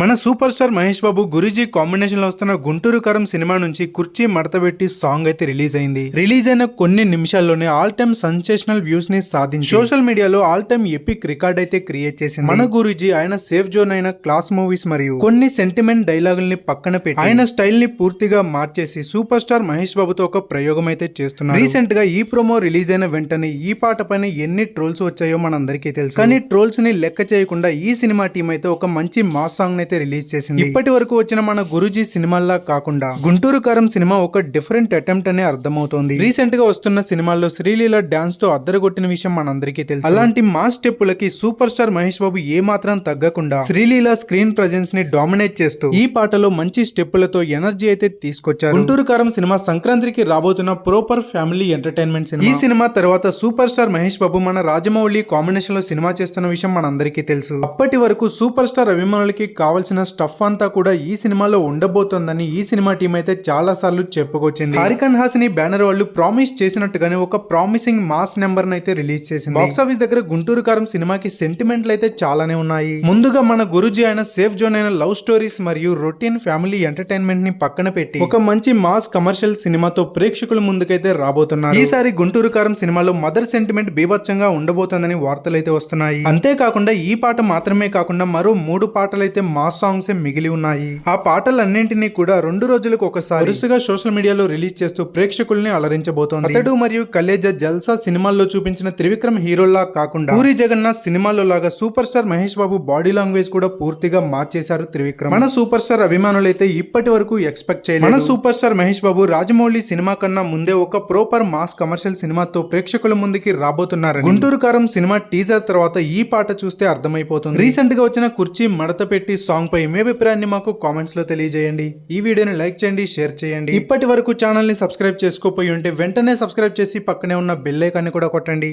మన super star Mahesh Babu Guruji కాంబినేషన్లో వస్తున్న గుంటూరు కరం సినిమా నుంచి కుర్చీ మడతబెట్టి సాంగ్ అయితే రిలీజ్ అయింది. రిలీజ్ అయిన కొన్ని నిమిషాల్లోనే ఆల్ టైమ్ సెన్సేషనల్ వ్యూస్ని సాధించి సోషల్ మీడియాలో ఆల్ టైమ్ ఎపిక్ రికార్డ్ అయితే క్రియేట్ చేసింది. మన గురుజీ ఆయన సేఫ్ జోన్ అయిన క్లాస్ మూవీస్ మరియు కొన్ని సెంటిమెంట్ డైలాగుల్ని పక్కన పెట్టి ఆయన స్టైల్ని పూర్తిగా మార్చేసి సూపర్ స్టార్ మహేష్ బాబుతో ఒక ప్రయోగం అయితే చేస్తున్నారు. రీసెంట్గా ఈ ప్రోమో రిలీజ్ అయిన వెంటనే ఈ పాట పైన ఎన్ని ట్రోల్స్ వచ్చాయో మనందరికీ తెలుసు. కానీ ట్రోల్స్ని లెక్క చేయకుండా ఈ సినిమా టీం అయితే ఒక మంచి మాస్ సాంగ్ అయితే రిలీజ్ చేసింది ఇప్పటి వరకు వచ్చిన మన గురుజీ సినిమాల్లా కాకుండా గుంటూరు కారం సినిమా ఒక డిఫరెంట్ అటెంప్ట్ అనే అర్థమవుతోంది. రీసెంట్గా వస్తున్న సినిమాల్లో శ్రీలీల డాన్స్తో అద్దరగొట్టిన విషయం మనందరికీ తెలుసు. అలాంటి మా స్టెప్పులకి సూపర్ స్టార్ మహేష్ బాబు ఏ మాత్రం తగ్గకుండా శ్రీలీల స్క్రీన్ ప్రజెన్స్ని డామినేట్ చేస్తూ ఈ పాటలో మంచి స్టెప్పులతో ఎనర్జీ అయితే తీసుకొచ్చారు. గుంటూరు కారం సినిమా సంక్రాంతికి రాబోతున్న ప్రోపర్ ఫ్యామిలీ ఎంటర్టైన్మెంట్ సినిమా. ఈ సినిమా తర్వాత సూపర్ స్టార్ మహేష్ బాబు మన రాజమౌళి కాంబినేషన్లో సినిమా చేస్తున్న విషయం మనందరికీ తెలుసు. అప్పటి వరకు సూపర్ స్టార్ అభిమానులకి కావాల్సిన స్టఫ్ అంతా కూడా ఈ సినిమాలో ఉండబోతోందని ఈ సినిమా టీం అయితే చాలా సార్లు చెప్పుకొచ్చింది. హారికన్ హాసిని బ్యానర్ వాళ్ళు ప్రామిస్ చేసినట్టుగానే ఒక ప్రామిసింగ్ మాస్ నెంబర్ అయితే రిలీజ్ చేసింది. బాక్స్ ఆఫీస్ దగ్గర గుంటూరు కారం సినిమాకి సెంటిమెంట్లు అయితే చాలానే ఉన్నాయి. ముందుగా మన గురుజీ అయిన సేఫ్ జోన్ అయిన లవ్ స్టోరీస్ మరియు రొటీన్ ఫ్యామిలీ ఎంటర్టైన్మెంట్ని పక్కన పెట్టి ఒక మంచి మాస్ కమర్షియల్ సినిమాతో ప్రేక్షకుల ముందుకైతే రాబోతున్నారు. ఈసారి గుంటూరు కారం సినిమాలో మదర్ సెంటిమెంట్ బీభత్సంగా ఉండబోతోందని వార్తలు అయితే వస్తున్నాయి. అంతేకాకుండా ఈ పాట మాత్రమే కాకుండా మరో మూడు పాటలు అయితే మాస్ సాంగ్స్ మిగిలి ఉన్నాయి. ఆ పాటలన్నింటినీ కూడా రెండు రోజులకు ఒకసారి వరుసగా సోషల్ మీడియాలో రిలీజ్ చేస్తూ ప్రేక్షకుల్ని అలరించబోతోంది. అతడు మరియు కలేజా జల్సా సినిమాల్లో చూపించిన త్రివిక్రమ్ హీరోలా కాకుండా పూరి జగన్నాథ్ సినిమాల్లో లాగా super star Mahesh Babu body language కూడా పూర్తిగా మార్చేశారు త్రివిక్రమ్. మన సూపర్ స్టార్ అభిమానులైతే ఇప్పటి వరకు ఎక్స్పెక్ట్ చేయలేదు. మన super star Mahesh Babu Rajamouli cinema కన్నా ముందే ఒక ప్రోపర్ మాస్ కమర్షియల్ సినిమాతో ప్రేక్షకుల ముందుకి రాబోతున్నారు గుంటూరు కారం సినిమా టీజర్ తర్వాత ఈ పాట చూస్తే అర్థమైపోతుంది. రీసెంట్గా వచ్చిన కుర్చీ మడత పెట్టి సాంగ్పై మీ అభిప్రాయాన్ని మాకు కామెంట్స్లో తెలియజేయండి. ఈ వీడియోని లైక్ చేయండి షేర్ చేయండి. ఇప్పటి వరకు ఛానల్ని సబ్స్క్రైబ్ చేసుకోపోయి ఉంటే వెంటనే సబ్స్క్రైబ్ చేసి పక్కనే ఉన్న బెల్ ఐకాన్ని కూడా కొట్టండి.